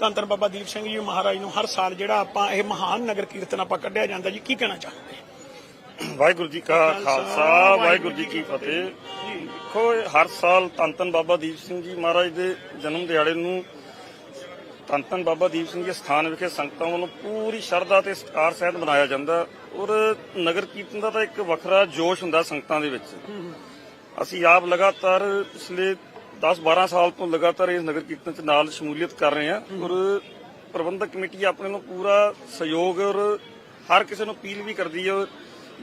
ਧੰਨ ਬਾਬਾ ਦੀਪ ਸਿੰਘ ਜੀ ਮਹਾਰਾਜ ਨੂੰ ਹਰ ਸਾਲ ਜਿਹੜਾ ਆਪਾਂ ਇਹ ਮਹਾਨ ਨਗਰ ਕੀਰਤਨ ਆਪਾਂ ਕੱਢਿਆ ਜਾਂਦਾ ਜੀ ਕੀ ਕਹਿਣਾ ਚਾਹੋਗੇ ਵਾਹਿਗੁਰੂ ਜੀ ਕਾ ਖਾਲਸਾ ਵਾਹਿਗੁਰੂ ਜੀ ਕੀ ਫਤਿਹ। ਦੇਖੋ ਹਰ ਸਾਲ ਧੰਨ ਬਾਬਾ ਦੀਪ ਸਿੰਘ ਜੀ ਮਹਾਰਾਜ ਦੇ ਜਨਮ ਦਿਹਾੜੇ ਨੂੰ ਧੰਨ ਬਾਬਾ ਦੀਪ ਸਿੰਘ ਜੀ ਸਥਾਨ ਵਿਖੇ ਸੰਗਤਾਂ ਵੱਲੋਂ ਪੂਰੀ ਸ਼ਰਧਾ ਤੇ ਸਤਿਕਾਰ ਸਹਿਤ ਮਨਾਇਆ ਜਾਂਦਾ। ਔਰ ਨਗਰ ਕੀਰਤਨ ਦਾ ਤਾਂ ਇੱਕ ਵੱਖਰਾ ਜੋਸ਼ ਹੁੰਦਾ ਸੰਗਤਾਂ ਦੇ ਵਿੱਚ। ਅਸੀਂ ਆਪ ਲਗਾਤਾਰ ਪਿਛਲੇ 10-12 ਸਾਲ ਤੋਂ ਲਗਾਤਾਰ ਇਸ ਨਗਰ ਕੀਰਤਨ ਚ ਨਾਲ ਸ਼ਮੂਲੀਅਤ ਕਰ ਰਹੇ ਹਾਂ ਔਰ ਪ੍ਰਬੰਧਕ ਕਮੇਟੀ ਆਪਣੇ ਨੂੰ ਪੂਰਾ ਸਹਿਯੋਗ ਔਰ ਹਰ ਕਿਸੇ ਨੂੰ ਅਪੀਲ ਵੀ ਕਰਦੀ ਹੈ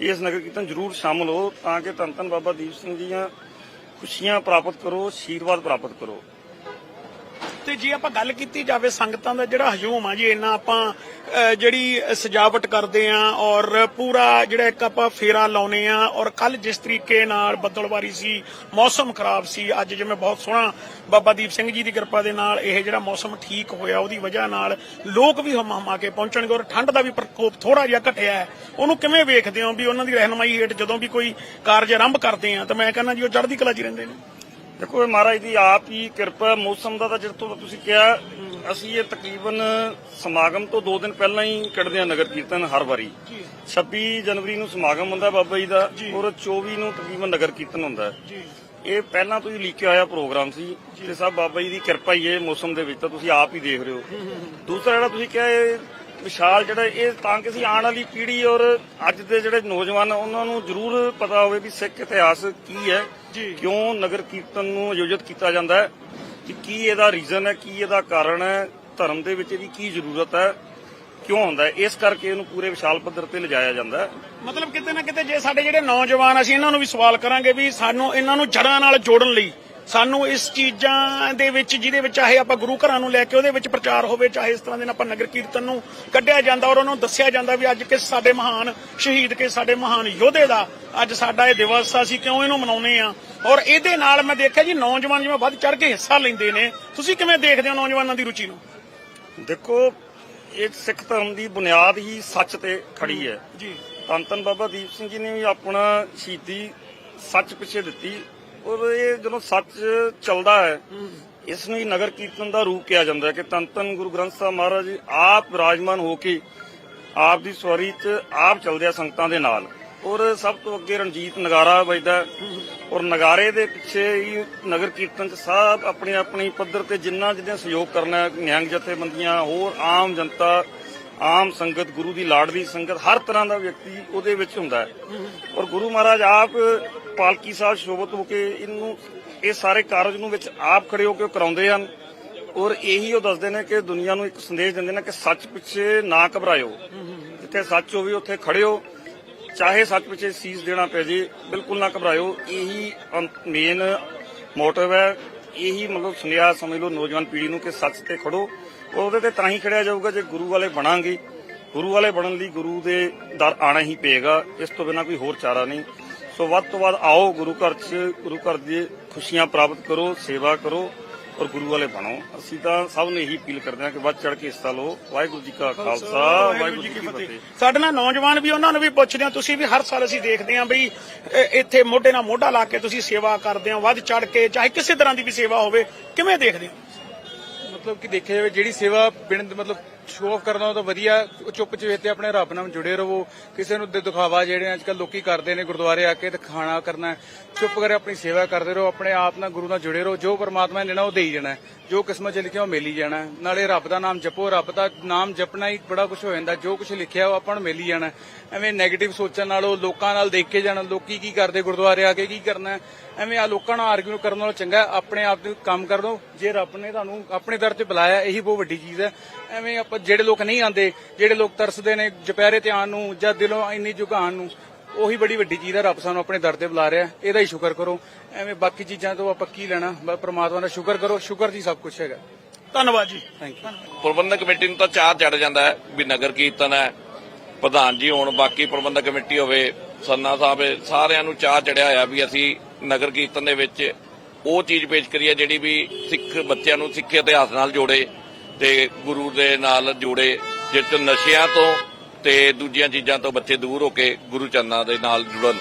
ਇਸ ਨਗਰ ਕੀਰਤਨ ਜ਼ਰੂਰ ਸ਼ਾਮਲ ਹੋ ਤਾਂ ਕਿ ਧੰਨ ਧੰਨ ਬਾਬਾ ਦੀਪ ਸਿੰਘ ਦੀਆਂ ਖੁਸ਼ੀਆਂ ਪ੍ਰਾਪਤ ਕਰੋ ਆਸ਼ੀਰਵਾਦ ਪ੍ਰਾਪਤ ਕਰੋ। ਤੇ ਜੇ ਆਪਾਂ ਗੱਲ ਕੀਤੀ ਜਾਵੇ ਸੰਗਤਾਂ ਦਾ ਜਿਹੜਾ ਹਜੂਮ ਆ ਜੀ, ਇੰਨਾ ਆਪਾਂ ਜਿਹੜੀ ਸਜਾਵਟ ਕਰਦੇ ਆ ਔਰ ਪੂਰਾ ਜਿਹੜਾ ਇੱਕ ਆਪਾਂ ਫੇਰਾ ਲਾਉਨੇ ਆ ਔਰ ਕੱਲ ਜਿਸ ਤਰੀਕੇ ਨਾਲ ਬੱਦਲਵਾਰੀ ਸੀ, ਮੌਸਮ ਖਰਾਬ ਸੀ, ਅੱਜ ਜਿਵੇਂ ਬਹੁਤ ਸੋਹਣਾ ਬਾਬਾ ਦੀਪ ਸਿੰਘ ਜੀ ਦੀ ਕਿਰਪਾ ਦੇ ਨਾਲ ਇਹ ਜਿਹੜਾ ਮੌਸਮ ਠੀਕ ਹੋਇਆ, ਉਹਦੀ ਵਜ੍ਹਾ ਨਾਲ ਲੋਕ ਵੀ ਹਮ ਹਮਾ ਕੇ ਪਹੁੰਚਣਗੇ ਔਰ ਠੰਡ ਦਾ ਵੀ ਪ੍ਰਕੋਪ ਥੋੜਾ ਜਿਹਾ ਘਟਿਆ ਹੈ। ਉਹਨੂੰ ਕਿਵੇਂ ਵੇਖਦੇ ਹੋ ਵੀ ਉਹਨਾਂ ਦੀ ਰਹਿਨਮਾਈ ਹੇਠ ਜਦੋਂ ਵੀ ਕੋਈ ਕਾਰਜ ਆਰੰਭ ਕਰਦੇ ਆ, ਤਾਂ ਮੈਂ ਕਹਿੰਦਾ ਜੀ ਉਹ ਚੜ੍ਹਦੀ ਕਲਾ 'ਚ ਰਹਿੰਦੇ ਨੇ। ਦੇਖੋ ਇਹ ਮਹਾਰਾਜ ਦੀ ਆਪ ਹੀ ਕਿਰਪਾ। ਮੌਸਮ ਦਾ ਤਾਂ ਤੋਂ ਤੁਸੀਂ ਕਿਹਾ ਅਸੀਂ ਇਹ ਤਕਰੀਬਨ ਸਮਾਗਮ ਤੋਂ 2 ਦਿਨ ਪਹਿਲਾਂ ਹੀ ਕੱਢਦੇ ਹਾਂ ਨਗਰ ਕੀਰਤਨ ਹਰ ਵਾਰੀ। 26 ਜਨਵਰੀ ਨੂੰ ਸਮਾਗਮ ਹੁੰਦਾ ਬਾਬਾ ਜੀ ਦਾ ਔਰ 24 ਨੂੰ ਤਕਰੀਬਨ ਨਗਰ ਕੀਰਤਨ ਹੁੰਦਾ ਇਹ ਪਹਿਲਾਂ ਤੋਂ ਹੀ ਲਿਖਿਆ ਹੋਇਆ ਪ੍ਰੋਗਰਾਮ ਸੀ ਤੇ ਸਭ ਬਾਬਾ ਜੀ ਦੀ ਕਿਰਪਾ ਹੀ ਹੈ ਮੌਸਮ ਦੇ ਵਿੱਚ ਤਾਂ ਤੁਸੀਂ ਆਪ ਹੀ ਦੇਖ ਰਹੇ ਹੋ। ਦੂਸਰਾ ਜਿਹੜਾ ਤੁਸੀਂ ਕਿਹਾ ਇਹ ਵਿਸ਼ਾਲ ਜਿਹੜਾ ਇਹ ਤਾਂ ਕਿ ਅਸੀਂ ਆਉਣ ਵਾਲੀ ਪੀੜ੍ਹੀ ਔਰ ਅੱਜ ਦੇ ਜਿਹੜੇ ਨੌਜਵਾਨ ਉਹਨਾਂ ਨੂੰ ਜ਼ਰੂਰ ਪਤਾ ਹੋਵੇ ਵੀ ਸਿੱਖ ਇਤਿਹਾਸ ਕੀ ਹੈ। ਕਿਉਂ ਨਗਰ ਕੀਰਤਨ ਨੂੰ ਆਯੋਜਿਤ ਕੀਤਾ ਜਾਂਦਾ ਹੈ ਕਿ ਕੀ ਇਹਦਾ ਰੀਜ਼ਨ ਹੈ ਕੀ ਇਹਦਾ ਕਾਰਨ ਹੈ ਧਰਮ ਦੇ ਵਿੱਚ ਇਹਦੀ ਕੀ ਜ਼ਰੂਰਤ ਹੈ ਕਿਉਂ ਹੁੰਦਾ ਇਸ ਕਰਕੇ ਇਹਨੂੰ ਪੂਰੇ ਵਿਸ਼ਾਲ ਪੱਧਰ ਤੇ ਲਿਜਾਇਆ ਜਾਂਦਾ ਮਤਲਬ ਕਿਤੇ ਨਾ ਕਿਤੇ ਜੇ ਸਾਡੇ ਜਿਹੜੇ ਨੌਜਵਾਨ ਅਸੀਂ ਇਹਨਾਂ ਨੂੰ ਵੀ ਸਵਾਲ ਕਰਾਂਗੇ ਵੀ ਸਾਨੂੰ ਇਹਨਾਂ ਨੂੰ ਜੜਾਂ ਨਾਲ ਜੋੜਨ ਲਈ ਸਾਨੂੰ ਇਸ ਚੀਜ਼ਾਂ ਦੇ ਵਿੱਚ ਜਿਹਦੇ ਵਿੱਚ ਚਾਹੇ ਆਪਾਂ ਗੁਰੂ ਘਰਾਂ ਨੂੰ ਲੈ ਕੇ ਉਹਦੇ ਵਿੱਚ ਪ੍ਰਚਾਰ ਹੋਵੇ ਚਾਹੇ ਇਸ ਤਰ੍ਹਾਂ ਦੇ ਨਾਲ ਆਪਾਂ ਨਗਰ ਕੀਰਤਨ ਨੂੰ ਕੱਢਿਆ ਜਾਂਦਾ ਔਰ ਉਹਨਾਂ ਨੂੰ ਦੱਸਿਆ ਜਾਂਦਾ ਵੀ ਅੱਜ ਕਿਸ ਸਾਡੇ ਮਹਾਨ ਸ਼ਹੀਦ ਕਿਸ ਸਾਡੇ ਮਹਾਨ ਯੋਧੇ ਦਾ ਅੱਜ ਸਾਡਾ ਇਹ ਦਿਵਸ ਆ ਅਸੀਂ ਕਿਉਂ ਇਹਨੂੰ ਮਨਾਉਂਦੇ ਆ ਔਰ ਇਹਦੇ ਨਾਲ ਮੈਂ ਦੇਖਿਆ ਜੀ ਨੌਜਵਾਨ ਜਿਵੇਂ ਵੱਧ ਚੜ ਕੇ ਹਿੱਸਾ ਲੈਂਦੇ ਨੇ। ਤੁਸੀਂ ਕਿਵੇਂ ਦੇਖਦੇ ਹੋ ਨੌਜਵਾਨਾਂ ਦੀ ਰੁਚੀ ਨੂੰ? ਦੇਖੋ ਇਹ ਸਿੱਖ ਧਰਮ ਦੀ ਬੁਨਿਆਦ ਹੀ ਸੱਚ ਤੇ ਖੜੀ ਹੈ। ਜੀ। ਧੰਨ ਬਾਬਾ ਦੀਪ ਸਿੰਘ ਜੀ ਨੇ ਵੀ ਆਪਣਾ ਸ਼ਹੀਦੀ ਸੱਚ ਪਿੱਛੇ ਦਿੱਤੀ। ਔਰ ਇਹ ਜਦੋਂ ਸੱਚ ਚੱਲਦਾ ਹੈ ਇਸ ਨੂੰ ਹੀ ਨਗਰ ਕੀਰਤਨ ਦਾ ਰੂਪ ਕਿਹਾ ਜਾਂਦਾ ਹੈ ਕਿ ਧੰਨ ਧੰਨ ਗੁਰੂ ਗ੍ਰੰਥ ਸਾਹਿਬ ਮਹਾਰਾਜ ਜੀ ਆਪ ਵਿਰਾਜਮਾਨ ਹੋ ਕੇ ਆਪ ਦੀ ਸਵਾਰੀ 'ਚ ਆਪ ਚੱਲਦੇ ਆ ਸੰਗਤਾਂ ਦੇ ਨਾਲ। ਔਰ ਸਭ ਤੋਂ ਅੱਗੇ ਰਣਜੀਤ ਨਗਾਰਾ ਵੱਜਦਾ। ਔਰ ਨਗਾਰੇ ਦੇ ਪਿੱਛੇ ਹੀ ਨਗਰ ਕੀਰਤਨ 'ਚ ਸਭ ਆਪਣੇ ਆਪਣੀ ਪੱਧਰ ਤੇ ਜਿੰਨਾ ਜਿਹਨੇ ਸਹਿਯੋਗ ਕਰਨਾ ਨਿਹੰਗ ਜਥੇਬੰਦੀਆਂ ਹੋਰ ਆਮ ਜਨਤਾ ਆਮ ਸੰਗਤ ਗੁਰੂ ਦੀ ਲਾਡਲੀ ਸੰਗਤ ਹਰ ਤਰ੍ਹਾਂ ਦਾ ਵਿਅਕਤੀ ਉਹਦੇ ਵਿੱਚ ਹੁੰਦਾ ਹੈ। ਔਰ ਗੁਰੂ ਮਹਾਰਾਜ ਆਪ ਪਾਲਕੀ ਸਾਹਿਬ ਸ਼ੋਭਤ ਹੋ ਕੇ ਇਹਨੂੰ, ਇਹ ਸਾਰੇ ਕਾਰਜ ਨੂੰ ਵਿੱਚ ਆਪ ਖੜੇ ਹੋ ਕੇ ਉਹ ਕਰਾਉਂਦੇ ਹਨ। ਔਰ ਇਹੀ ਉਹ ਦੱਸਦੇ ਨੇ ਕਿ ਦੁਨੀਆ ਨੂੰ ਇੱਕ ਸੰਦੇਸ਼ ਦਿੰਦੇ ਨੇ ਕਿ ਸੱਚ ਪਿੱਛੇ ਨਾ ਘਬਰਾਇਓ। ਜਿੱਥੇ ਸੱਚ ਹੋਵੇ ਉੱਥੇ ਖੜਿਓ। ਚਾਹੇ ਸੱਚ ਪਿੱਛੇ ਸੀਸ ਦੇਣਾ ਪੈ ਜੇ, ਬਿਲਕੁਲ ਨਾ ਘਬਰਾਇਓ। ਇਹੀ ਮੇਨ ਮੋਟਿਵ ਹੈ। ਇਹੀ ਮਤਲਬ ਸੁਨੇਹਾ ਸਮਝ ਲਓ ਨੌਜਵਾਨ ਪੀੜ੍ਹੀ ਨੂੰ ਕਿ ਸੱਚ ਤੇ ਖੜੋ। ਉਹਦੇ ਤੇ ਤਾਂ ਹੀ ਖੜਿਆ ਜਾਊਗਾ ਜੇ ਗੁਰੂ ਵਾਲੇ ਬਣਾਂਗੇ। ਗੁਰੂ ਵਾਲੇ ਬਣਨ ਲਈ ਗੁਰੂ ਦੇ ਦਰ ਆਣਾ ਹੀ ਪਏਗਾ। ਇਸ ਤੋਂ ਬਿਨਾ ਕੋਈ ਹੋਰ ਚਾਰਾ ਨਹੀਂ। ਸੋ ਵੱਧ ਤੋਂ ਵੱਧ ਆਓ ਗੁਰੂ ਘਰ 'ਚ ਗੁਰੂ ਘਰ ਦੀ ਖੁਸ਼ੀਆਂ ਪ੍ਰਾਪਤ ਕਰੋ ਸੇਵਾ ਕਰੋ ਔਰ ਗੁਰੂ ਵਾਲੇ ਬਣੋ। ਅਸੀਂ ਤਾਂ ਸਭ ਨੂੰ ਇਹੀ ਅਪੀਲ ਕਰਦੇ ਹਾਂ ਕਿ ਵੱਧ ਚੜ ਕੇ ਹਿੱਸਾ ਲਓ। ਵਾਹਿਗੁਰੂ ਜੀ ਕਾ ਖਾਲਸਾ ਵਾਹਿਗੁਰੂ ਜੀ ਕੀ ਫਤਿਹ। ਸਾਡੇ ਨਾਲ ਨੌਜਵਾਨ ਵੀ ਉਹਨਾਂ ਨੂੰ ਵੀ ਪੁੱਛਦੇ ਆ ਤੁਸੀਂ ਵੀ ਹਰ ਸਾਲ ਅਸੀਂ ਦੇਖਦੇ ਆ ਬਈ ਇੱਥੇ ਮੋਢੇ ਨਾਲ ਮੋਢਾ ਲਾ ਕੇ ਤੁਸੀਂ ਸੇਵਾ ਕਰਦੇ ਹੋ ਵੱਧ ਚੜ ਕੇ ਚਾਹੇ ਕਿਸੇ ਤਰ੍ਹਾਂ ਦੀ ਵੀ ਸੇਵਾ ਹੋਵੇ ਕਿਵੇਂ ਦੇਖਦੇ ਹੋ? ਮਤਲਬ ਕਿ ਦੇਖਿਆ ਜਾਵੇ ਜਿਹੜੀ ਸੇਵਾ ਬਿਨ ਮਤਲਬ ਸ਼ੋਅ ਆਫ ਕਰਨਾ ਤਾਂ ਵਧੀਆ, ਚੁੱਪ ਚਵੇਤੇ ਆਪਣੇ ਰੱਬ ਨਾਲ ਜੁੜੇ ਰਹੋ। ਕਿਸੇ ਨੂੰ ਦਿਖਾਵਾ ਜਿਹੜੇ ਅੱਜ ਕੱਲ ਲੋਕੀ ਕਰਦੇ ਨੇ ਗੁਰਦੁਆਰੇ ਆ ਕੇ ਤੇ ਖਾਣਾ ਕਰਨਾ, ਚੁੱਪ ਕਰੇ, ਆਪਣੀ ਸੇਵਾ ਕਰਦੇ ਰਹੋ, ਆਪਣੇ ਆਪ ਨਾਲ ਗੁਰੂ ਨਾਲ ਜੁੜੇ ਰਹੋ, ਜੋ ਪਰਮਾਤਮਾ ਨੇ ਦੇਣਾ ਉਹ ਦੇਈ ਜਾਣਾ। ਜੋ ਕਿਸਮਤ ਚ ਲਿਖਿਆ ਉਹ ਮਿਲ ਹੀ ਜਾਣਾ। ਨਾਲੇ ਰੱਬ ਦਾ ਨਾਮ ਜਪੋ, ਰੱਬ ਦਾ ਨਾਮ ਜਪਣਾ ਹੀ ਬੜਾ ਕੁਝ ਹੋ ਜਾਂਦਾ। ਜੋ ਕੁਝ ਲਿਖਿਆ ਉਹ ਆਪਾਂ ਨੂੰ ਮਿਲ ਹੀ ਜਾਣਾ। ਐਵੇਂ 네ਗੇਟਿਵ ਸੋਚਣ ਨਾਲੋਂ ਲੋਕਾਂ ਨਾਲ ਦੇਖ ਕੇ ਜਾਣਾ, ਲੋਕੀ ਕੀ ਕਰਦੇ ਗੁਰਦੁਆਰੇ ਆ ਕੇ, ਕੀ ਕਰਨਾ? ਐਵੇਂ ਆ ਲੋਕਾਂ ਨਾਲ ਆਰਗੂ ਕਰਨ ਨਾਲੋਂ ਚੰਗਾ ਆਪਣੇ ਆਪ ਨੂੰ ਕੰਮ ਕਰ ਲਓ ਜੇ ਰੱਬ ਨੇ ਤੁਹਾਨੂੰ ਆਪਣੇ ਦਰ ਤੇ ਬੁਲਾਇਆ, ਇਹੀ ਬਹੁਤ ਵੱਡੀ ਚੀਜ਼ ਹੈ। ਐਵੇਂ ਆਪਾਂ ਜਿਹੜੇ ਲੋਕ ਨਹੀਂ ਆਉਂਦੇ ਜਿਹੜੇ ਲੋਕ ਤਰਸਦੇ ਨੇ ਦੁਪਹਿਰੇ ਤੇ ਆਉਣ ਨੂੰ ਜਾਂ ਦਿਲੋਂ ਇੰਨੀ ਝੁਕਾਣ ਨੂੰ ਉਹੀ ਬੜੀ ਵੱਡੀ ਚੀਜ਼ ਹੈ ਰੱਬ ਸਾਨੂੰ ਆਪਣੇ ਦਰ ਤੇ ਬੁਲਾ ਰਿਹਾ ਇਹਦਾ ਹੀ ਸ਼ੁਕਰ ਕਰੋ। ਐਵੇਂ ਬਾਕੀ ਚੀਜ਼ਾਂ ਤੋਂ ਆਪਾਂ ਕੀ ਲੈਣਾ? ਬਸ ਪ੍ਰਮਾਤਮਾ ਦਾ ਸ਼ੁਕਰ ਕਰੋ ਸ਼ੁਕਰ ਜੀ ਸਭ ਕੁਝ ਹੈਗਾ। ਧੰਨਵਾਦ ਜੀ। ਥੈਂਕ ਯੂ ਪ੍ਰਬੰਧਕ ਕਮੇਟੀ ਨੂੰ ਤਾਂ ਚਾਰ ਚੜ ਜਾਂਦਾ ਹੈ ਵੀ ਨਗਰ ਕੀਰਤਨ ਹੈ ਪ੍ਰਧਾਨ ਜੀ ਹੋਣ ਬਾਕੀ ਪ੍ਰਬੰਧਕ ਕਮੇਟੀ ਹੋਵੇ ਸੰਨਾ ਸਾਹਿਬ ਸਾਰਿਆਂ ਨੂੰ ਚਾਹ ਚੜਿਆ ਹੋਇਆ ਵੀ ਅਸੀਂ ਨਗਰ ਕੀਰਤਨ ਦੇ ਵਿੱਚ ਉਹ ਚੀਜ਼ ਪੇਸ਼ ਕਰੀਏ ਜਿਹੜੀ ਵੀ ਸਿੱਖ ਬੱਚਿਆਂ ਨੂੰ ਸਿੱਖ ਇਤਿਹਾਸ ਨਾਲ ਜੋੜੇ। ਤੇ ਗੁਰੂ ਦੇ ਨਾਲ ਜੁੜੇ ਜਿਸ ਨਸ਼ਿਆਂ ਤੋਂ ਤੇ ਦੂਜੀਆਂ ਚੀਜ਼ਾਂ ਤੋਂ ਬੱਚੇ ਦੂਰ ਹੋ ਕੇ ਗੁਰੂ ਚਰਨਾਂ ਦੇ ਨਾਲ ਜੁੜਨ।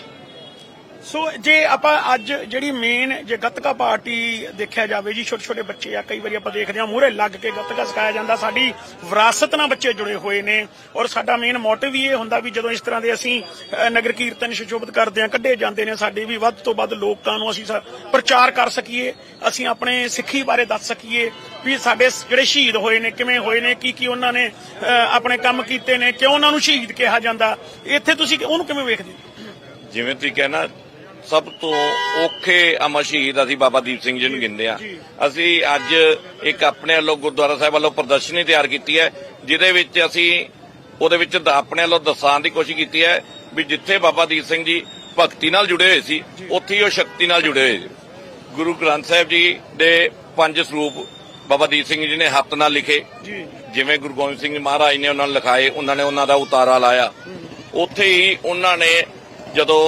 ਸੋ ਜੇ ਆਪਾਂ ਅੱਜ ਜਿਹੜੀ ਮੇਨ ਜੇ ਗੱਤਕਾ ਪਾਰਟੀ ਦੇਖਿਆ ਜਾਵੇ ਜੀ ਛੋਟੇ ਛੋਟੇ ਬੱਚੇ ਆ, ਕਈ ਵਾਰੀ ਆਪਾਂ ਦੇਖਦੇ ਹਾਂ ਮੂਹਰੇ ਲੱਗ ਕੇ ਗੱਤਕਾ ਸਿਖਾਇਆ ਜਾਂਦਾ, ਸਾਡੀ ਵਿਰਾਸਤ ਨਾਲ ਬੱਚੇ ਜੁੜੇ ਹੋਏ ਨੇ ਔਰ ਸਾਡਾ ਮੇਨ ਮੋਟਿਵ ਹੀ ਇਹ ਹੁੰਦਾ ਵੀ ਜਦੋਂ ਇਸ ਤਰ੍ਹਾਂ ਦੇ ਅਸੀਂ ਨਗਰ ਕੀਰਤਨ ਸੁਸ਼ੋਭਿਤ ਕਰਦੇ ਹਾਂ, ਕੱਢੇ ਜਾਂਦੇ ਨੇ, ਸਾਡੇ ਵੀ ਵੱਧ ਤੋਂ ਵੱਧ ਲੋਕਾਂ ਨੂੰ ਅਸੀਂ ਪ੍ਰਚਾਰ ਕਰ ਸਕੀਏ, ਅਸੀਂ ਆਪਣੇ ਸਿੱਖੀ ਬਾਰੇ ਦੱਸ ਸਕੀਏ ਵੀ ਸਾਡੇ ਜਿਹੜੇ ਸ਼ਹੀਦ ਹੋਏ ਨੇ, ਕਿਵੇਂ ਹੋਏ ਨੇ ਕੀ ਕੀ ਉਹਨਾਂ ਨੇ ਆਪਣੇ ਕੰਮ ਕੀਤੇ ਨੇ, ਕਿਉਂ ਉਹਨਾਂ ਨੂੰ ਸ਼ਹੀਦ ਕਿਹਾ ਜਾਂਦਾ, ਇੱਥੇ ਤੁਸੀਂ ਉਹਨੂੰ ਕਿਵੇਂ ਵੇਖਦੇ ਹੋ? ਜਿਵੇਂ ਤੁਸੀਂ ਕਹਿਣਾ ਸਭ ਤੋਂ ਔਖੇ ਅਮਰ ਸ਼ਹੀਦ ਅਸੀਂ ਬਾਬਾ ਦੀਪ ਸਿੰਘ ਜੀ ਨੂੰ ਗਿਣਦੇ ਆ। ਅਸੀਂ ਅੱਜ ਇੱਕ ਆਪਣੇ ਵੱਲੋਂ ਗੁਰਦੁਆਰਾ ਸਾਹਿਬ ਵੱਲੋਂ ਪ੍ਰਦਰਸ਼ਨੀ ਤਿਆਰ ਕੀਤੀ ਹੈ ਜਿਹਦੇ ਵਿੱਚ ਅਸੀਂ ਉਹਦੇ ਵਿੱਚ ਆਪਣੇ ਵੱਲੋਂ ਦਰਸਾਉਣ ਦੀ ਕੋਸ਼ਿਸ਼ ਕੀਤੀ ਹੈ ਵੀ ਜਿੱਥੇ ਬਾਬਾ ਦੀਪ ਸਿੰਘ ਜੀ ਭਗਤੀ ਨਾਲ ਜੁੜੇ ਹੋਏ ਸੀ ਉੱਥੇ ਹੀ ਉਹ ਸ਼ਕਤੀ ਨਾਲ ਜੁੜੇ ਹੋਏ ਗੁਰੂ ਗ੍ਰੰਥ ਸਾਹਿਬ ਜੀ ਦੇ ਪੰਜ ਸਰੂਪ ਬਾਬਾ ਦੀਪ ਸਿੰਘ ਜੀ ਨੇ ਹੱਥ ਨਾਲ ਲਿਖੇ। ਜਿਵੇਂ ਗੁਰੂ ਗੋਬਿੰਦ ਸਿੰਘ ਮਹਾਰਾਜ ਨੇ ਉਹਨਾਂ ਨੂੰ ਲਿਖਾਏ ਉਹਨਾਂ ਨੇ ਉਹਨਾਂ ਦਾ ਉਤਾਰਾ ਲਾਇਆ। ਉੱਥੇ ਹੀ ਉਹਨਾਂ ਨੇ ਜਦੋਂ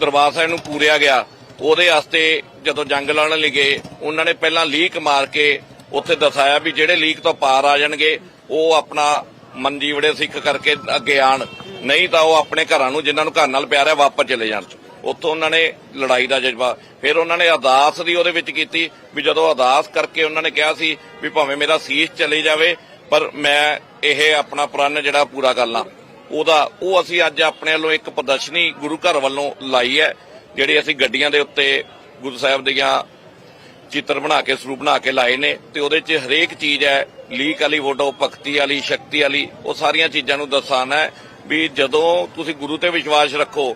ਦਰਬਾਰ ਸਾਹਿਬ ਨੂੰ ਪੂਰਿਆ ਗਿਆ। ਉਹਦੇ ਵਾਸਤੇ ਜਦੋਂ ਜੰਗ ਲੜਨ ਲਈ ਗਏ, ਉਹਨਾਂ ਨੇ ਪਹਿਲਾਂ ਲੀਕ ਮਾਰ ਕੇ ਉੱਥੇ ਦਸਾਇਆ ਵੀ ਜਿਹੜੇ ਲੀਕ ਤੋਂ ਪਾਰ ਆ ਜਾਣਗੇ, ਉਹ ਆਪਣਾ ਮੰਜੀਵੜੇ ਸਿੱਖ ਕਰਕੇ ਅੱਗੇ ਆਣ। ਨਹੀਂ ਤਾਂ ਉਹ ਆਪਣੇ ਘਰਾਂ ਨੂੰ, ਜਿਨ੍ਹਾਂ ਨੂੰ ਘਰ ਨਾਲ ਪਿਆਰ ਹੈ, ਵਾਪਸ ਚਲੇ ਜਾਣ। ਉੱਥੋਂ ਉਹਨਾਂ ਨੇ ਲੜਾਈ ਦਾ ਜਜ਼ਬਾ। ਫਿਰ ਉਹਨਾਂ ਨੇ ਅਰਦਾਸ ਦੀ ਉਹਦੇ ਵਿੱਚ ਕੀਤੀ ਵੀ ਜਦੋਂ ਅਰਦਾਸ ਕਰਕੇ ਉਹਨਾਂ ਨੇ ਕਿਹਾ ਸੀ ਵੀ ਭਾਵੇਂ ਮੇਰਾ ਸੀਸ ਚਲੇ ਜਾਵੇ, ਪਰ ਮੈਂ ਇਹ ਆਪਣਾ ਪ੍ਰਣ ਜਿਹੜਾ ਪੂਰਾ ਕਰ ਲਾਂ। ਉਹਦਾ ਉਹ ਅਸੀਂ ਅੱਜ ਆਪਣੇ ਵੱਲੋਂ ਇੱਕ ਪ੍ਰਦਰਸ਼ਨੀ ਗੁਰੂ ਘਰ ਵੱਲੋਂ ਲਾਈ ਹੈ ਜਿਹੜੀ ਅਸੀਂ ਗੱਡੀਆਂ ਦੇ ਉੱਤੇ ਗੁਰੂ ਸਾਹਿਬ ਦੀਆਂ ਚਿੱਤਰ ਬਣਾ ਕੇ ਸਰੂਪ ਬਣਾ ਕੇ ਲਾਏ ਨੇ ਤੇ ਉਹਦੇ 'ਚ ਹਰੇਕ ਚੀਜ਼ ਹੈ ਲੀਕ ਵਾਲੀ ਫੋਟੋ ਭਗਤੀ ਵਾਲੀ ਸ਼ਕਤੀ ਵਾਲੀ ਉਹ ਸਾਰੀਆਂ ਚੀਜ਼ਾਂ ਨੂੰ ਦਰਸਾਉਣਾ ਹੈ ਵੀ ਜਦੋਂ ਤੁਸੀਂ ਗੁਰੂ ਤੇ ਵਿਸ਼ਵਾਸ ਰੱਖੋ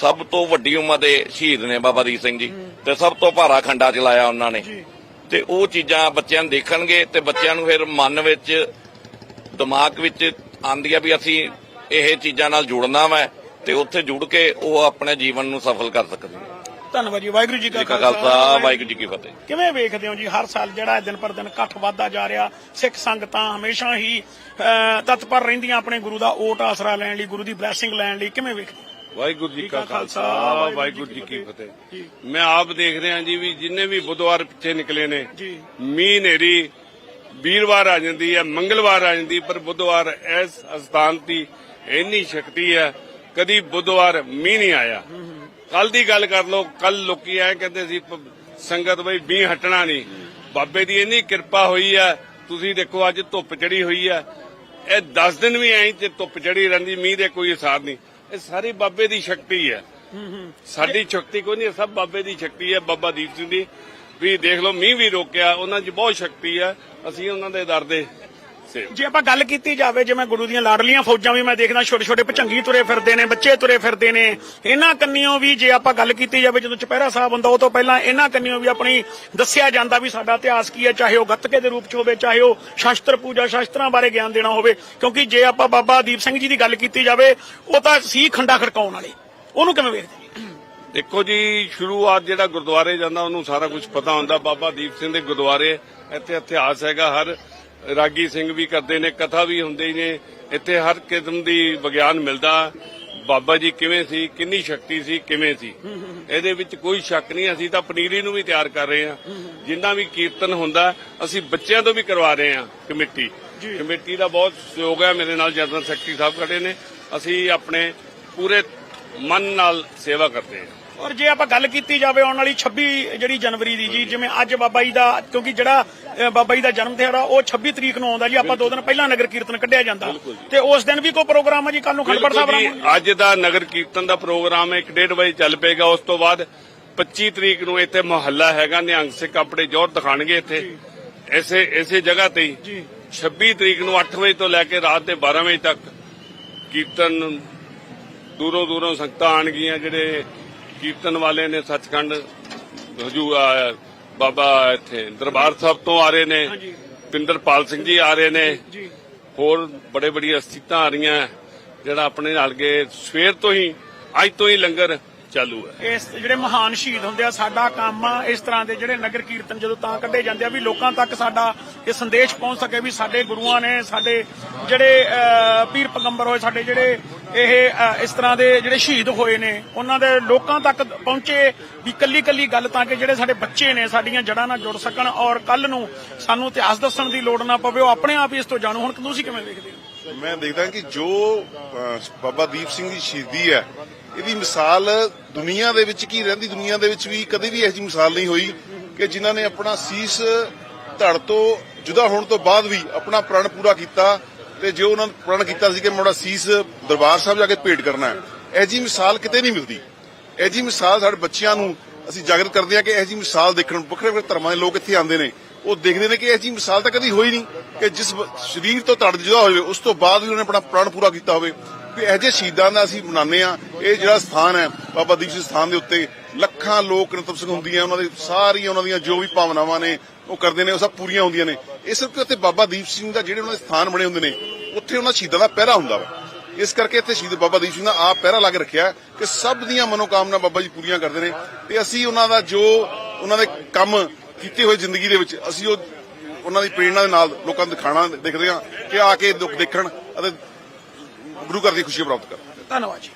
ਸਭ ਤੋਂ ਵੱਡੀ ਉਮਰ ਦੇ ਸ਼ਹੀਦ ਨੇ ਬਾਬਾ ਦੀਪ ਸਿੰਘ ਜੀ ਤੇ ਸਭ ਤੋਂ ਭਾਰਾ ਖੰਡਾ ਚਲਾਇਆ ਉਹਨਾਂ ਨੇ। ਤੇ ਉਹ ਚੀਜ਼ਾਂ ਬੱਚਿਆਂ ਨੂੰ ਦੇਖਣਗੇ ਤੇ ਬੱਚਿਆਂ ਨੂੰ ਫਿਰ ਮਨ ਵਿੱਚ ਦਿਮਾਗ ਵਿੱਚ ਆਂਦੀ ਆ ਵੀ ਅਸੀਂ ਇਹ ਚੀਜ਼ਾਂ ਨਾਲ ਜੁੜਨਾ ਵਾ ਤੇ ਉੱਥੇ ਜੁੜ ਕੇ ਉਹ ਆਪਣੇ ਜੀਵਨ ਨੂੰ ਸਫਲ ਕਰ ਸਕਦੇ ਨੇ ਧੰਨਵਾਦ ਜੀ ਵਾਹਿਗੁਰੂ ਜੀ ਕਾ ਖਾਲਸਾ ਵਾਹਿਗੁਰੂ ਜੀ ਕੀ ਫਤਿਹ। ਕਿਵੇਂ ਵੇਖਦੇ ਹੋ ਜੀ ਹਰ ਸਾਲ ਜਿਹੜਾ ਦਿਨ ਪਰ ਦਿਨ ਇਕੱਠ ਵੱਧਦਾ ਜਾ ਰਿਹਾ ਸਿੱਖ ਸੰਗਤਾਂ ਹਮੇਸ਼ਾ ਹੀ ਤਤਪਰ ਰਹਿੰਦੀਆਂ ਆਪਣੇ ਗੁਰੂ ਦਾ ਓਟ ਆਸਰਾ ਲੈਣ ਲਈ ਗੁਰੂ ਦੀ ਬਲੇਸਿੰਗ ਲੈਣ ਲਈ ਕਿਵੇਂ ਵੇਖਦੇ? ਵਾਹਿਗੁਰੂ ਜੀ ਕਾ ਖਾਲਸਾ, ਵਾਹਿਗੁਰੂ ਜੀ ਕੀ ਫਤਿਹ। ਮੈਂ ਆਪ ਦੇਖ ਰਿਹਾ ਜੀ ਵੀ ਜਿੰਨੇ ਵੀ ਬੁੱਧਵਾਰ ਪਿੱਛੇ ਨਿਕਲੇ ਨੇ ਜੀ। ਮੀਂਹ ਨੇਰੀ ਵੀਰਵਾਰ ਆ ਜਾਂਦੀ ਹੈ ਮੰਗਲਵਾਰ ਆ ਜਾਂਦੀ ਪਰ ਬੁੱਧਵਾਰ ਇਸ ਅਸਥਾਨ ਦੀ ਇੰਨੀ ਸ਼ਕਤੀ ਹੈ, ਕਦੀ ਬੁੱਧਵਾਰ ਮੀਂਹ ਨਹੀਂ ਆਇਆ। ਕੱਲ ਦੀ ਗੱਲ ਕਰ ਲੋ ਕੱਲ ਲੋਕੀ ਐ ਕਹਿੰਦੇ ਸੀ ਸੰਗਤ ਬਈ ਮੀਂਹ ਹਟਣਾ ਨਹੀਂ। ਬਾਬੇ ਦੀ ਇੰਨੀ ਕਿਰਪਾ ਹੋਈ ਹੈ, ਤੁਸੀਂ ਦੇਖੋ ਅੱਜ ਧੁੱਪ ਚੜੀ ਹੋਈ ਹੈ। ਇਹ 10 ਦਿਨ ਵੀ ਐਂ ਤੇ ਧੁੱਪ ਚੜੀ ਰਹਿੰਦੀ, ਮੀਂਹ ਦੇ ਕੋਈ ਅਸਾਰ ਨਹੀਂ। ਇਹ ਸਾਰੀ ਬਾਬੇ ਦੀ ਸ਼ਕਤੀ ਹੈ। ਸਾਡੀ ਸ਼ਕਤੀ ਕੋਈ ਨਹੀਂ ਸਭ ਬਾਬੇ ਦੀ ਸ਼ਕਤੀ ਹੈ, ਬਾਬਾ ਦੀਪ ਸਿੰਘ ਦੀ। ਵੀ ਦੇਖ ਲਓ, ਮੀਂਹ ਵੀ ਰੋਕਿਆ, ਉਹਨਾਂ 'ਚ ਬਹੁਤ ਸ਼ਕਤੀ ਹੈ। ਅਸੀਂ ਉਹਨਾਂ ਦੇ ਦਰ ਦੇ ਜੇ ਆਪਾਂ ਗੱਲ ਕੀਤੀ ਜਾਵੇ ਜਿਵੇਂ ਗੁਰੂ ਦੀਆਂ ਲਾਡਲੀਆਂ ਫੌਜਾਂ ਵੀ ਮੈਂ ਦੇਖਦਾ ਛੋਟੇ ਛੋਟੇ ਭਚੰਗੀ ਤੁਰੇ ਫਿਰਦੇ ਨੇ ਬੱਚੇ ਤੁਰੇ ਫਿਰਦੇ ਨੇ ਇਹਨਾਂ ਕੰਨੀਆਂ ਵੀ ਜੇ ਆਪਾਂ ਗੱਲ ਕੀਤੀ ਜਾਵੇ ਜਦੋਂ ਚੁਪਹਿਰਾ ਸਾਹਿਬ ਹੁੰਦਾ ਉਹ ਤੋਂ ਪਹਿਲਾਂ ਇਹਨਾਂ ਕੰਨੀਆਂ ਵੀ ਆਪਣੀ ਦੱਸਿਆ ਜਾਂਦਾ ਵੀ ਸਾਡਾ ਇਤਿਹਾਸ ਕੀ ਹੈ ਚਾਹੇ ਉਹ ਗੱਤਕੇ ਦੇ ਰੂਪ ਚ ਹੋਵੇ ਚਾਹੇ ਉਹ ਸ਼ਾਸਤਰ ਪੂਜਾ ਸ਼ਾਸਤਰਾਂ ਬਾਰੇ ਗਿਆਨ ਦੇਣਾ ਹੋਵੇ। ਕਿਉਂਕਿ ਜੇ ਆਪਾਂ ਬਾਬਾ ਦੀਪ ਸਿੰਘ ਜੀ ਦੀ ਗੱਲ ਕੀਤੀ ਜਾਵੇ ਉਹ ਤਾਂ ਸੀ ਖੰਡਾ ਖੜਕਾਉਣ ਵਾਲੇ। ਉਹਨੂੰ ਕਿਵੇਂ ਵੇਖਦੇ? ਦੇਖੋ ਜੀ ਸ਼ੁਰੂਆਤ ਜਿਹੜਾ ਗੁਰਦੁਆਰੇ ਜਾਂਦਾ ਉਹਨੂੰ ਸਾਰਾ ਕੁਝ ਪਤਾ ਹੁੰਦਾ। ਬਾਬਾ ਦੀਪ ਸਿੰਘ ਦੇ ਗੁਰਦੁਆਰੇ ਇੱਥੇ ਇਤਿਹਾਸ ਹੈਗਾ ਹਰ ਰਾਗੀ ਸਿੰਘ ਵੀ ਕਰਦੇ ਨੇ ਕਥਾ ਵੀ ਹੁੰਦੇ ਨੇ। ਇੱਥੇ ਹਰ ਕਿਸਮ ਦੀ ਵਿਗਿਆਨ ਮਿਲਦਾ। ਬਾਬਾ ਜੀ ਕਿਵੇਂ ਸੀ ਕਿੰਨੀ ਸ਼ਕਤੀ ਸੀ ਕਿਵੇਂ ਸੀ। ਇਹਦੇ ਵਿੱਚ ਕੋਈ ਸ਼ੱਕ ਨਹੀਂ ਅਸੀਂ ਤਾਂ ਪਨੀਰੀ ਨੂੰ ਵੀ ਤਿਆਰ ਕਰ ਰਹੇ ਹਾਂ। ਜਿੰਨਾ ਵੀ ਕੀਰਤਨ ਹੁੰਦਾ ਅਸੀਂ ਬੱਚਿਆਂ ਤੋਂ ਵੀ ਕਰਵਾ ਰਹੇ ਹਾਂ ਕਮੇਟੀ। ਕਮੇਟੀ ਦਾ ਬਹੁਤ ਸਹਿਯੋਗ ਹੈ ਮੇਰੇ ਨਾਲ ਜਨਰਲ ਸੈਕਟਰੀ ਸਾਹਿਬ ਖੜੇ ਨੇ। ਅਸੀਂ ਆਪਣੇ ਪੂਰੇ ਮਨ ਨਾਲ ਸੇਵਾ ਕਰਦੇ ਹਾਂ। ਔਰ ਜੇ ਆਪਾਂ ਗੱਲ ਕੀਤੀ ਜਾਵੇ ਆਉਣ ਵਾਲੀ 26 ਜਿਹੜੀ ਜਨਵਰੀ ਦੀ ਜੀ ਜਿਵੇਂ ਅੱਜ ਬਾਬਾ ਜੀ ਦਾ ਕਿਉਂਕਿ ਜਿਹੜਾ ਬਾਬਾ ਜੀ ਦਾ ਜਨਮ ਦਿਹਾੜਾ ਉਹ 26 ਤਰੀਕ ਨੂੰ ਆਉਂਦਾ ਜੀ ਆਪਾਂ ਦੋ ਦਿਨ ਪਹਿਲਾਂ ਨਗਰ ਕੀਰਤਨ ਕੱਢਿਆ ਜਾਂਦਾ। ਤੇ ਉਸ ਦਿਨ ਵੀ ਕੋਈ ਪ੍ਰੋਗਰਾਮ ਹੈ ਜੀ ਕੱਲ ਨੂੰ ਖੰਡਪੜ ਸਾਹਿਬ ਰਾਮ ਅੱਜ ਦਾ ਨਗਰ ਕੀਰਤਨ ਦਾ ਪ੍ਰੋਗਰਾਮ 1:30 ਵਜੇ ਚੱਲ ਪਏਗਾ ਉਸ ਤੋਂ ਬਾਅਦ 25 ਤਰੀਕ ਨੂੰ ਇੱਥੇ ਮੁਹੱਲਾ ਹੈਗਾ ਨਿਹੰਗ ਸਿੰਘ ਆਪਣੇ ਜੋਰ ਦਿਖਾਣਗੇ ਇੱਥੇ। ਐਸੇ ਐਸੇ ਜਗ੍ਹਾ ਤੇ ਜੀ। 26 ਤਰੀਕ ਨੂੰ 8 ਵਜੇ ਤੋਂ ਲੈ ਕੇ ਰਾਤ ਦੇ 12 ਵਜੇ ਤੱਕ ਕੀਰਤਨ ਦੂਰੋਂ ਦੂਰੋਂ ਸੰਗਤਾਂ ਆਣਗੀਆਂ ਜਿਹੜੇ ਕੀਰਤਨ ਵਾਲੇ ਨੇ ਸੱਚਖੰਡ ਹਜੂ ਬਾਬਾ ਇੱਥੇ ਦਰਬਾਰ ਸਾਹਿਬ ਤੋਂ ਆ ਰਹੇ ਨੇ। ਪਿੰਦਰਪਾਲ ਸਿੰਘ ਜੀ ਆ ਰਹੇ ਨੇ। ਹੋਰ ਬੜੇ ਬੜੀਆਂ ਸਥਿਤਾਂ ਆ ਰਹੀਆਂ ਜਿਹੜਾ ਆਪਣੇ ਨਾਲ ਕੇ ਸਵੇਰ ਤੋਂ ਹੀ ਅੱਜ ਤੋਂ ਹੀ ਲੰਗਰ ਚਾਲੂ ਹੈ। ਇਸ ਜਿਹੜੇ ਮਹਾਨ ਸ਼ਹੀਦ ਹੁੰਦੇ ਆ ਸਾਡਾ ਕੰਮ ਆ ਇਸ ਤਰ੍ਹਾਂ ਦੇ ਜਿਹੜੇ ਨਗਰ ਕੀਰਤਨ ਜਦੋਂ ਤਾਂ ਕੱਢੇ ਜਾਂਦੇ ਆ ਵੀ ਲੋਕਾਂ ਤੱਕ ਸਾਡਾ ਇਹ ਸੰਦੇਸ਼ ਪਹੁੰਚ ਸਕੇ ਵੀ ਸਾਡੇ ਗੁਰੂਆਂ ਨੇ ਸਾਡੇ ਜਿਹੜੇ ਪੀਰ ਪੈਗੰਬਰ ਹੋਏ ਸਾਡੇ ਜਿਹੜੇ ਇਹ ਇਸ ਤਰ੍ਹਾਂ ਦੇ ਜਿਹੜੇ ਸ਼ਹੀਦ ਹੋਏ ਨੇ, ਉਹਨਾਂ ਦੇ ਲੋਕਾਂ ਤੱਕ ਪਹੁੰਚੇ ਵੀ ਕੱਲੀ ਕੱਲੀ ਗੱਲ ਤਾਂ ਕਿ ਜਿਹੜੇ ਸਾਡੇ ਬੱਚੇ ਨੇ, ਸਾਡੀਆਂ ਜੜ੍ਹਾਂ ਨਾਲ ਜੁੜ ਸਕਣ ਔਰ ਕੱਲ ਨੂੰ ਸਾਨੂੰ ਇਤਿਹਾਸ ਦੱਸਣ ਦੀ ਲੋੜ ਨਾ ਪਵੇ, ਉਹ ਆਪਣੇ ਆਪ ਹੀ ਇਸ ਤੋਂ ਜਾਣੂ ਹੁਣ। ਤੁਸੀਂ ਕਿਵੇਂ ਵੇਖਦੇ ਹੋ? ਮੈਂ ਦੇਖਦਾ ਕਿ ਜੋ ਬਾਬਾ ਦੀਪ ਸਿੰਘ ਦੀ ਸ਼ਹੀਦੀ ਹੈ, ਇਹਦੀ ਮਿਸਾਲ ਦੁਨੀਆ ਦੇ ਵਿੱਚ ਕੀ ਰਹਿੰਦੀ? ਦੁਨੀਆ ਦੇ ਵਿੱਚ ਵੀ ਕਦੇ ਵੀ ਇਹੋ ਜਿਹੀ ਮਿਸਾਲ ਨਹੀਂ ਹੋਈ ਕਿ ਜਿਨ੍ਹਾਂ ਨੇ ਆਪਣਾ ਸੀਸ ਧੜ ਤੋਂ, ਜੁਦਾ ਹੋਣ ਤੋਂ ਬਾਅਦ ਵੀ ਆਪਣਾ ਪ੍ਰਣ ਪੂਰਾ ਕੀਤਾ। ਤੇ ਜੋ ਉਹਨਾਂ ਨੇ ਪ੍ਰਣ ਕੀਤਾ ਸੀ ਕਿ ਮੈਂ ਸੀਸ ਦਰਬਾਰ ਸਾਹਿਬ ਜਾ ਕੇ ਭੇਟ ਕਰਨਾ ਹੈ, ਇਹੋ ਜਿਹੀ ਮਿਸਾਲ ਕਿਤੇ ਨਹੀਂ ਮਿਲਦੀ। ਇਹੋ ਜਿਹੀ ਮਿਸਾਲ ਸਾਡੇ ਬੱਚਿਆਂ ਨੂੰ ਅਸੀਂ ਜਾਗਰਤ ਕਰਦੇ ਹਾਂ ਕਿ ਇਹੋ ਜਿਹੀ ਮਿਸਾਲ ਦੇਖਣ ਨੂੰ ਵੱਖਰੇ ਵੱਖਰੇ ਧਰਮਾਂ ਦੇ ਲੋਕ ਇੱਥੇ ਆਉਂਦੇ ਨੇ। ਉਹ ਦੇਖਦੇ ਨੇ ਕਿ ਇਹੋ ਜਿਹੀ ਮਿਸਾਲ ਤਾਂ ਕਦੀ ਹੋਈ ਨਹੀਂ ਕਿ ਜਿਸ ਸਰੀਰ ਤੋਂ ਤੜ ਜੁਦਾ ਹੋਵੇ, ਉਸ ਤੋਂ ਬਾਅਦ ਵੀ ਉਹਨੇ ਆਪਣਾ ਪ੍ਰਣ ਪੂਰਾ ਕੀਤਾ ਹੋਵੇ। ਵੀ ਇਹੋ ਜਿਹੇ ਸ਼ਹੀਦਾਂ ਦਾ ਅਸੀਂ ਮਨਾਉਂਦੇ ਆ ਇਹ ਜਿਹੜਾ ਸਥਾਨ ਹੈ ਬਾਬਾ ਦੀਪ ਸਿੰਘ ਸਥਾਨ ਦੇ ਉੱਤੇ ਲੱਖਾਂ ਲੋਕ ਨਤਮਸਤਕ ਹੁੰਦੀਆਂ, ਉਹਨਾਂ ਦੇ ਸਾਰੀਆਂ ਉਹਨਾਂ ਦੀਆਂ ਜੋ ਵੀ ਭਾਵਨਾਵਾਂ ਨੇ ਉਹ ਕਰਦੇ ਨੇ, ਉਹ ਸਭ ਪੂਰੀਆਂ ਹੁੰਦੀਆਂ ਨੇ। ਇਸ ਕਰਕੇ ਉੱਥੇ ਬਾਬਾ ਦੀਪ ਸਿੰਘ ਦਾ ਜਿਹੜੇ ਉਹਨਾਂ ਦੇ ਸਥਾਨ ਬਣੇ ਹੁੰਦੇ ਨੇ ਉੱਥੇ ਉਹਨਾਂ ਸ਼ਹੀਦਾਂ ਦਾ ਪਹਿਰਾ ਹੁੰਦਾ ਵਾ। ਇਸ ਕਰਕੇ ਇੱਥੇ ਸ਼ਹੀਦ ਬਾਬਾ ਦੀਪ ਸਿੰਘ ਦਾ ਆਪ ਪਹਿਰਾ ਲਾ ਕੇ ਰੱਖਿਆ ਕਿ ਸਭ ਦੀਆਂ ਮਨੋਕਾਮਨਾ ਬਾਬਾ ਜੀ ਪੂਰੀਆਂ ਕਰਦੇ ਨੇ ਤੇ ਅਸੀਂ ਉਹਨਾਂ ਦਾ ਜੋ ਉਹਨਾਂ ਦੇ ਕੰਮ ਕੀਤੇ ਹੋਏ ਜ਼ਿੰਦਗੀ ਦੇ ਵਿੱਚ, ਅਸੀਂ ਉਹ ਉਹਨਾਂ ਦੀ ਪ੍ਰੇਰਣਾ ਦੇ ਨਾਲ ਲੋਕਾਂ ਨੂੰ ਦਿਖਾਣਾ ਦੇਖਦੇ ਹਾਂ ਕਿ ਆ ਕੇ ਦੁੱਖ ਦੇਖਣ ਅਤੇ ਗੁਰੂ ਘਰ ਦੀ ਖੁਸ਼ੀ ਪ੍ਰਾਪਤ ਕਰਨ। ਧੰਨਵਾਦ ਜੀ।